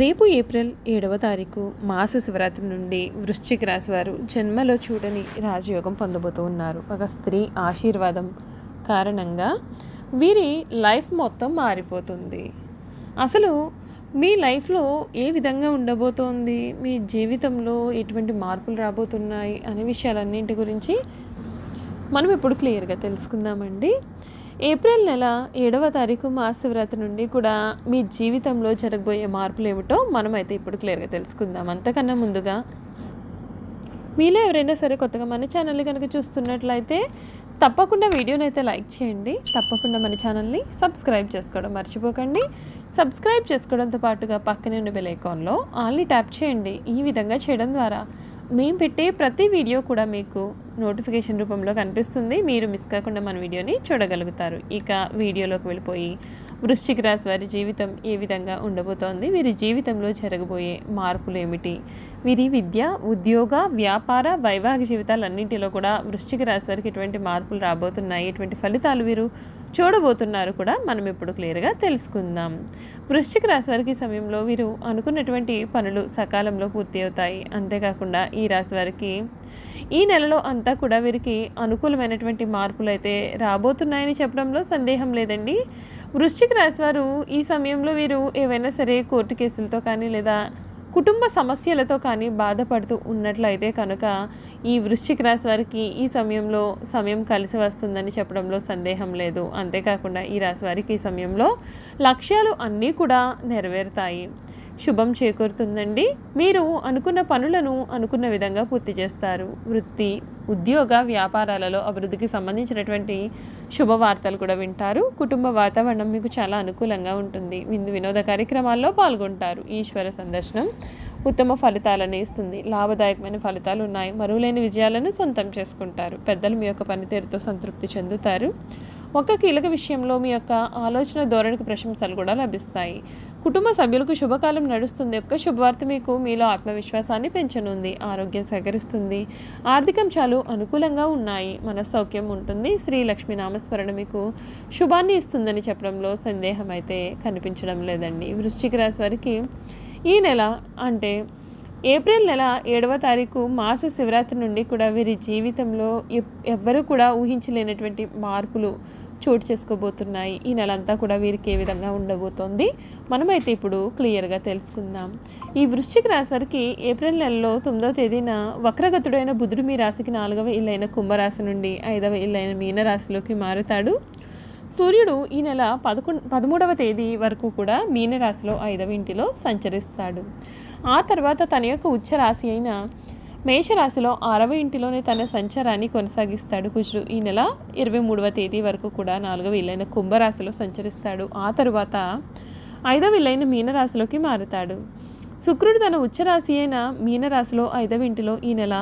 రేపు ఏప్రిల్ ఏడవ తారీఖు మాస శివరాత్రి నుండి వృశ్చిక రాశి వారు జన్మలో చూడని రాజయోగం పొందబోతూ ఉన్నారు. ఒక స్త్రీ ఆశీర్వాదం కారణంగా వీరి లైఫ్ మొత్తం మారిపోతుంది. అసలు మీ లైఫ్లో ఏ విధంగా ఉండబోతోంది? మీ జీవితంలో ఎటువంటి మార్పులు రాబోతున్నాయి? అనే విషయాలన్నింటి గురించి మనం ఇప్పుడు క్లియర్గా తెలుసుకుందామండి. ఏప్రిల్ నెల ఏడవ తారీఖు మాసవ్రత నుండి కూడా మీ జీవితంలో జరగబోయే మార్పులు ఏమిటో మనమైతే ఇప్పుడు క్లియర్గా తెలుసుకుందాం. అంతకన్నా ముందుగా మీలో ఎవరైనా సరే కొత్తగా మన ఛానల్ని కనుక చూస్తున్నట్లయితే తప్పకుండా వీడియోని అయితే లైక్ చేయండి. తప్పకుండా మన ఛానల్ని సబ్స్క్రైబ్ చేసుకోవడం మర్చిపోకండి. సబ్స్క్రైబ్ చేసుకోవడంతో పాటుగా పక్కనే ఉన్న బెల్ ఐకాన్లో ఆన్లీ ట్యాప్ చేయండి. ఈ విధంగా చేయడం ద్వారా మేము పెట్టే ప్రతి వీడియో కూడా మీకు నోటిఫికేషన్ రూపంలో కనిపిస్తుంది. మీరు మిస్ కాకుండా మన వీడియోని చూడగలుగుతారు. ఇక వీడియోలోకి వెళ్ళిపోయి వృశ్చిక రాశి వారి జీవితం ఏ విధంగా ఉండబోతోంది? వీరి జీవితంలో జరగబోయే మార్పులు ఏమిటి? వీరి విద్య ఉద్యోగ వ్యాపార వైవాహిక జీవితాలన్నింటిలో కూడా వృశ్చిక రాశి వారికి ఎటువంటి మార్పులు రాబోతున్నాయి? ఎటువంటి ఫలితాలు వీరు చూడబోతున్నారు కూడా మనం ఇప్పుడు క్లియర్గా తెలుసుకుందాం. వృశ్చిక రాశి వారికి సమయంలో వీరు అనుకున్నటువంటి పనులు సకాలంలో పూర్తి అవుతాయి. అంతేకాకుండా ఈ రాశి వారికి ఈ నెలలో అంతా కూడా వీరికి అనుకూలమైనటువంటి మార్పులు అయితే రాబోతున్నాయని చెప్పడంలో సందేహం లేదండి. వృశ్చిక రాశి వారు ఈ సమయంలో వీరు ఏవైనా సరే కోర్టు కేసులతో కానీ లేదా కుటుంబ సమస్యలతో కానీ బాధపడుతూ ఉన్నట్లయితే కనుక ఈ వృశ్చిక రాశి వారికి ఈ సమయంలో సమయం కలిసి వస్తుందని చెప్పడంలో సందేహం లేదు. అంతేకాకుండా ఈ రాశి వారికి ఈ సమయంలో లక్ష్యాలు అన్నీ కూడా నెరవేరుతాయి. శుభం చేకూరుతుందండి. మీరు అనుకున్న పనులను అనుకున్న విధంగా పూర్తి చేస్తారు. వృత్తి ఉద్యోగ వ్యాపారాలలో అభివృద్ధికి సంబంధించినటువంటి శుభవార్తలు కూడా వింటారు. కుటుంబ వాతావరణం మీకు చాలా అనుకూలంగా ఉంటుంది. విందు వినోద కార్యక్రమాల్లో పాల్గొంటారు. ఈశ్వర సందర్శనం ఉత్తమ ఫలితాలను ఇస్తుంది. లాభదాయకమైన ఫలితాలు ఉన్నాయి. మరువులేని విజయాలను సొంతం చేసుకుంటారు. పెద్దలు మీ యొక్క పనితీరుతో సంతృప్తి చెందుతారు. ఒక కీలక విషయంలో మీ యొక్క ఆలోచన ధోరణికి ప్రశంసలు కూడా లభిస్తాయి. కుటుంబ సభ్యులకు శుభకాలం నడుస్తుంది. యొక్క శుభవార్త మీకు మీలో ఆత్మవిశ్వాసాన్ని పెంచనుంది. ఆరోగ్యం సహకరిస్తుంది. ఆర్థికం చాలు అనుకూలంగా ఉన్నాయి. మనస్సౌక్యం ఉంటుంది. శ్రీ లక్ష్మీ నామస్మరణ మీకు శుభాన్ని ఇస్తుందని చెప్పడంలో సందేహం అయితే కనిపించడం లేదండి. వృశ్చిక రాశి వారికి ఈ నెల అంటే ఏప్రిల్ నెల ఏడవ తారీఖు మాస శివరాత్రి నుండి కూడా వీరి జీవితంలో ఎవ్వరూ కూడా ఊహించలేనటువంటి మార్పులు చోటు చేసుకోబోతున్నాయి. ఈ నెలంతా కూడా వీరికి ఏ విధంగా ఉండబోతోంది? మనమైతే ఇప్పుడు క్లియర్గా తెలుసుకుందాం. ఈ వృశ్చిక రాశికి ఏప్రిల్ నెలలో తొమ్మిదవ తేదీన వక్రగతుడైన బుధుడు మీ రాశికి నాలుగవ ఇల్లైన కుంభరాశి నుండి ఐదవ ఇల్లైన మీనరాశిలోకి మారుతాడు. సూర్యుడు ఈ నెల పదకొండు పదమూడవ తేదీ వరకు కూడా మీనరాశిలో ఐదవ ఇంటిలో సంచరిస్తాడు. ఆ తర్వాత తన యొక్క ఉచ్చరాశి అయిన మేషరాశిలో ఆరవ ఇంటిలోనే తన సంచారాన్ని కొనసాగిస్తాడు కుజుడు. ఈ నెల ఇరవై మూడవ తేదీ వరకు కూడా నాలుగవ ఇల్లైన కుంభరాశిలో సంచరిస్తాడు. ఆ తరువాత ఐదవ ఇల్లైన మీనరాశిలోకి మారుతాడు. శుక్రుడు తన ఉచ్చరాశి అయిన మీనరాశిలో ఐదవ ఇంటిలో ఈ నెల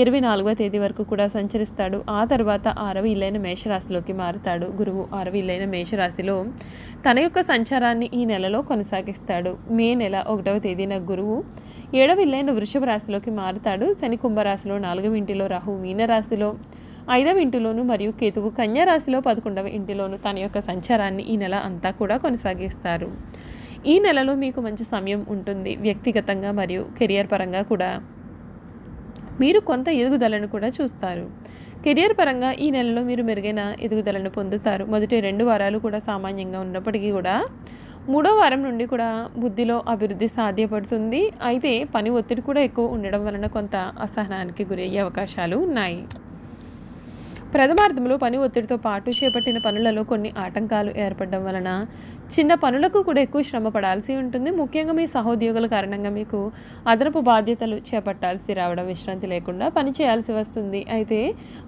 ఇరవై నాలుగవ తేదీ వరకు కూడా సంచరిస్తాడు. ఆ తర్వాత ఆరవ ఇల్లైన మేషరాశిలోకి మారుతాడు. గురువు ఆరవ ఇల్లైన మేషరాశిలో తన యొక్క సంచారాన్ని ఈ నెలలో కొనసాగిస్తాడు. మే నెల ఒకటవ తేదీన గురువు ఏడవ ఇల్లైన వృషభ రాశిలోకి మారుతాడు. శని కుంభరాశిలో నాలుగవ ఇంటిలో రాహు మీనరాశిలో ఐదవ ఇంటిలోను మరియు కేతువు కన్యారాశిలో పదకొండవ ఇంటిలోను తన యొక్క సంచారాన్ని ఈ నెల అంతా కూడా కొనసాగిస్తారు. ఈ నెలలో మీకు మంచి సమయం ఉంటుంది వ్యక్తిగతంగా మరియు కెరియర్ పరంగా కూడా. మీరు కొంత ఎదుగుదలను కూడా చూస్తారు. కెరియర్ పరంగా ఈ నెలలో మీరు మెరుగైన ఎదుగుదలను పొందుతారు. మొదటి రెండు వారాలు కూడా సామాన్యంగా ఉన్నప్పటికీ కూడా మూడో వారం నుండి కూడా బుద్ధిలో అభివృద్ధి సాధ్యపడుతుంది. అయితే పని ఒత్తిడి కూడా ఎక్కువ ఉండడం వలన కొంత అసహనానికి గురయ్యే అవకాశాలు ఉన్నాయి. ప్రథమార్థంలో పని ఒత్తిడితో పాటు చేపట్టిన పనులలో కొన్ని ఆటంకాలు ఏర్పడడం వలన చిన్న పనులకు కూడా ఎక్కువ శ్రమ పడాల్సి ఉంటుంది. ముఖ్యంగా మీ సహోద్యోగుల కారణంగా మీకు అదనపు బాధ్యతలు చేపట్టాల్సి రావడం విశ్రాంతి లేకుండా పని చేయాల్సి వస్తుంది. అయితే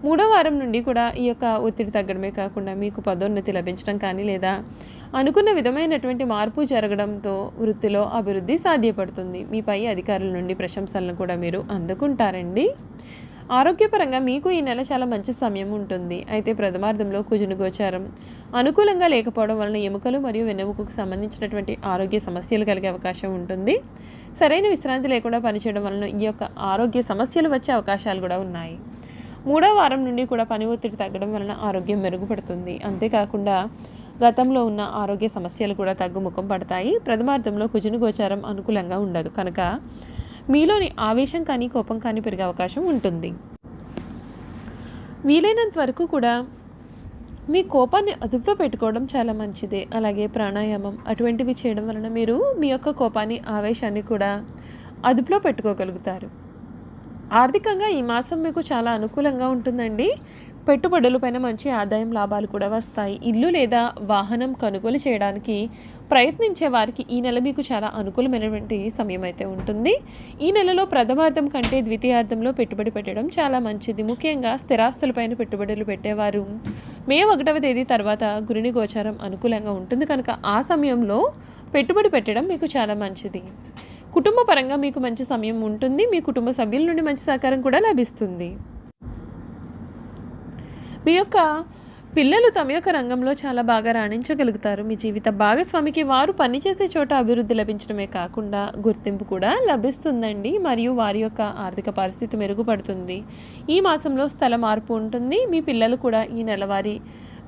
మూడో వారం నుండి కూడా ఈ యొక్క ఒత్తిడి తగ్గడమే కాకుండా మీకు పదోన్నతి లభించడం కానీ లేదా అనుకున్న విధమైనటువంటి మార్పు జరగడంతో వృత్తిలో అభివృద్ధి సాధ్యపడుతుంది. మీపై అధికారుల నుండి ప్రశంసలను కూడా మీరు అందుకుంటారండి. ఆరోగ్యపరంగా మీకు ఈ నెల చాలా మంచి సమయం ఉంటుంది. అయితే ప్రథమార్థంలో కుజుని గోచారం. అనుకూలంగా లేకపోవడం వలన ఎముకలు మరియు వెన్నెముకకు సంబంధించినటువంటి ఆరోగ్య సమస్యలు కలిగే అవకాశం ఉంటుంది. సరైన విశ్రాంతి లేకుండా పనిచేయడం వలన ఈ యొక్క ఆరోగ్య సమస్యలు వచ్చే అవకాశాలు కూడా ఉన్నాయి. మూడో వారం నుండి కూడా పని ఒత్తిడి తగ్గడం వలన ఆరోగ్యం మెరుగుపడుతుంది. అంతేకాకుండా గతంలో ఉన్న ఆరోగ్య సమస్యలు కూడా తగ్గుముఖం పడతాయి. ప్రథమార్థంలో కుజుని గోచారం అనుకూలంగా ఉండదు. కనుక మీలోని ఆవేశం కానీ కోపం కానీ పెరిగే అవకాశం ఉంటుంది. వీలైనంత వరకు కూడా మీ కోపాన్ని అదుపులో పెట్టుకోవడం చాలా మంచిదే. అలాగే ప్రాణాయామం అటువంటివి చేయడం వలన మీరు మీ యొక్క కోపాన్ని ఆవేశాన్ని కూడా అదుపులో పెట్టుకోగలుగుతారు. ఆర్థికంగా ఈ మాసం మీకు చాలా అనుకూలంగా ఉంటుందండి. పెట్టుబడులపైన మంచి ఆదాయం లాభాలు కూడా వస్తాయి. ఇల్లు లేదా వాహనం కొనుగోలు చేయడానికి ప్రయత్నించే వారికి ఈ నెల మీకు చాలా అనుకూలమైనటువంటి సమయం అయితే ఉంటుంది. ఈ నెలలో ప్రథమార్థం కంటే ద్వితీయార్థంలో పెట్టుబడి పెట్టడం చాలా మంచిది. ముఖ్యంగా స్థిరాస్తులపైన పెట్టుబడులు పెట్టేవారు. మే ఒకటవ తేదీ తర్వాత గురుని గోచారం అనుకూలంగా ఉంటుంది. కనుక ఆ సమయంలో పెట్టుబడి పెట్టడం మీకు చాలా మంచిది. కుటుంబ పరంగా మీకు మంచి సమయం ఉంటుంది. మీ కుటుంబ సభ్యుల నుండి మంచి సహకారం కూడా లభిస్తుంది. మీ యొక్క పిల్లలు తమ యొక్క రంగంలో చాలా బాగా రాణించగలుగుతారు. మీ జీవిత భాగస్వామికి వారు పనిచేసే చోట అభివృద్ధి లభించడమే కాకుండా గుర్తింపు కూడా లభిస్తుందండి. మరియు వారి యొక్క ఆర్థిక పరిస్థితి మెరుగుపడుతుంది. ఈ మాసంలో స్థల మార్పు ఉంటుంది. మీ పిల్లలు కూడా ఈ నెలవారి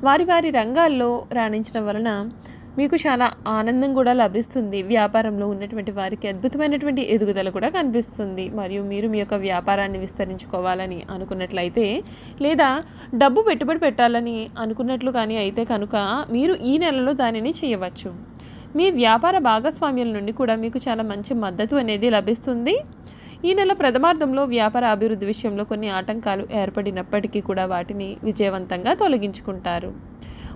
వారి వారి రంగాల్లో రాణించడం వలన మీకు చాలా ఆనందం కూడా లభిస్తుంది. వ్యాపారంలో ఉన్నటువంటి వారికి అద్భుతమైనటువంటి ఎదుగుదల కూడా కనిపిస్తుంది. మరియు మీరు మీ యొక్క వ్యాపారాన్ని విస్తరించుకోవాలని అనుకున్నట్లయితే లేదా డబ్బు పెట్టుబడి పెట్టాలని అనుకున్నట్లు కానీ అయితే కనుక మీరు ఈ నెలలో దానిని చేయవచ్చు. మీ వ్యాపార భాగస్వామ్యుల నుండి కూడా మీకు చాలా మంచి మద్దతు అనేది లభిస్తుంది. ఈ నెల ప్రథమార్థంలో వ్యాపార అభివృద్ధి విషయంలో కొన్ని ఆటంకాలు ఏర్పడినప్పటికీ కూడా వాటిని విజయవంతంగా తొలగించుకుంటారు.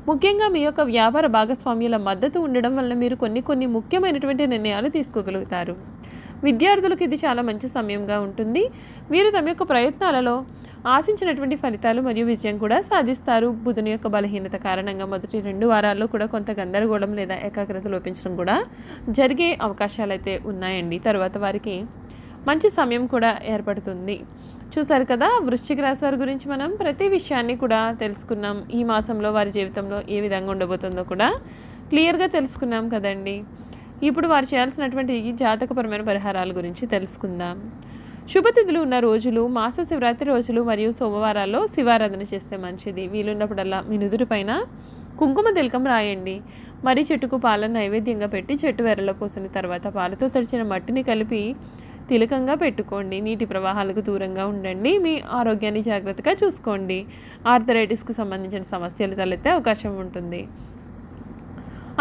ముఖ్యంగా మీ యొక్క వ్యాపార భాగస్వామ్యుల మద్దతు ఉండడం వల్ల మీరు కొన్ని కొన్ని ముఖ్యమైనటువంటి నిర్ణయాలు తీసుకోగలుగుతారు. విద్యార్థులకు ఇది చాలా మంచి సమయంగా ఉంటుంది. వీరు తమ యొక్క ప్రయత్నాలలో ఆశించినటువంటి ఫలితాలు మరియు విజయం కూడా సాధిస్తారు. బుధుని యొక్క బలహీనత కారణంగా మొదటి రెండు వారాల్లో కూడా కొంత గందరగోళం లేదా ఏకాగ్రత లోపించడం కూడా జరిగే అవకాశాలు అయితే ఉన్నాయండి. తర్వాత వారికి మంచి సమయం కూడా ఏర్పడుతుంది. చూసారు కదా వృశ్చిక రాశి వారి గురించి మనం ప్రతి విషయాన్ని కూడా తెలుసుకున్నాం. ఈ మాసంలో వారి జీవితంలో ఏ విధంగా ఉండబోతుందో కూడా క్లియర్గా తెలుసుకున్నాం కదండి. ఇప్పుడు వారు చేయాల్సినటువంటి జాతకపరమైన పరిహారాల గురించి తెలుసుకుందాం. శుభతిథులు ఉన్న రోజులు మాస శివరాత్రి రోజులు మరియు సోమవారాల్లో శివారాధన చేస్తే మంచిది. వీలున్నప్పుడల్లా మీ నుదురు పైన కుంకుమ తిలకం రాయండి. మరి చెట్టుకు పాలను నైవేద్యంగా పెట్టి చెట్టు వెరలో పోసిన తర్వాత పాలతో తడిచిన మట్టిని కలిపి తిలకంగా పెట్టుకోండి. నీటి ప్రవాహాలకు దూరంగా ఉండండి. మీ ఆరోగ్యాన్ని జాగ్రత్తగా చూసుకోండి. ఆర్థరైటిస్కు సంబంధించిన సమస్యలు తలెత్తే అవకాశం ఉంటుంది.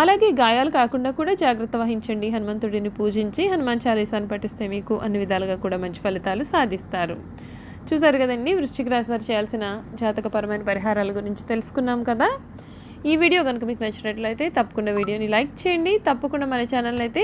అలాగే గాయాలు కాకుండా కూడా జాగ్రత్త వహించండి. హనుమంతుడిని పూజించి హనుమాన్ చాలీసాను పఠిస్తే మీకు అన్ని విధాలుగా కూడా మంచి ఫలితాలు సాధిస్తారు. చూసారు కదండి? వృశ్చిక రాశి వారు చేయాల్సిన జాతకపరమైన పరిహారాల గురించి తెలుసుకున్నాం కదా? ఈ వీడియో కనుక మీకు నచ్చినట్లయితే తప్పకుండా వీడియోని లైక్ చేయండి. తప్పకుండా మన ఛానల్ అయితే